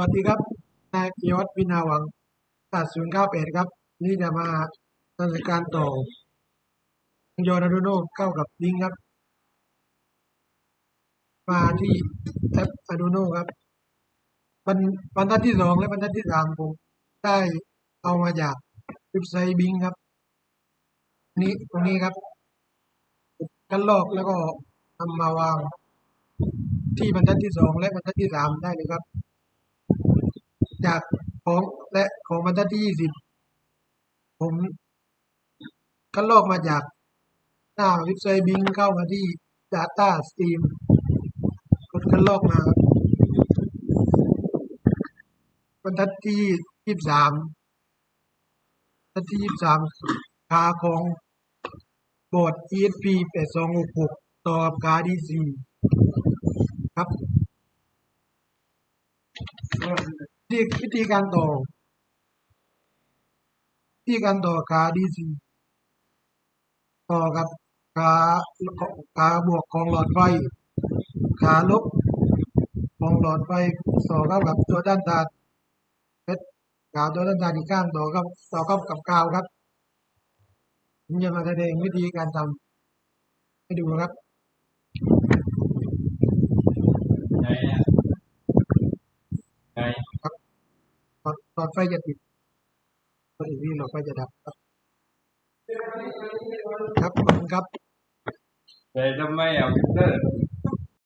วัสดีครับ นายปิยวัฒน์วินาวังตัดศูนย์เก้าแปดครับ นี่จะมาดำเนินการต่อโยนารูโน่เข้ากับลิงครับ มาที่แอป Arduino ครับบรรบรรทัดที่สองและบรรทัดที่สามผมได้เอามาจากเว็บไซต์บิงครับ นี่ตรงนี้ครับกันลอกแล้วก็นำมาวาง ที่บรรทัดที่สองและบรรทัดที่สามได้เลยครับ จากของและของบรรทัดที่ยี่สิบผมก็ลอกมาจากหน้าเว็บไซต์บิงเข้ามาที่ Data Stream กดกันลอกมา บรรทัดที่ยี่สามบรรทัดที่ยี่สามขาของบอร์ด ESP แปดสองหกหกต่อกับขาดีซีครับ วิธีวิธีการต่อวิธีการต่อขาดีซีต่อกับขาขาบวกของหลอดไฟ ขาลบของหลอดไฟต่อเข้ากับตัวด้านตาเพชรกาวตัวด้านตาที่ข้างต่อกับต่อเข้ากับกาวครับผมจะมาแสดงวิธีการทำให้ดูครับ ไงอะไง หล อดไฟจะติดพอดีนี่หลอดไฟจะดับครับ ครับขอบคุณครับแต่ทำไมอะวิกเตอร์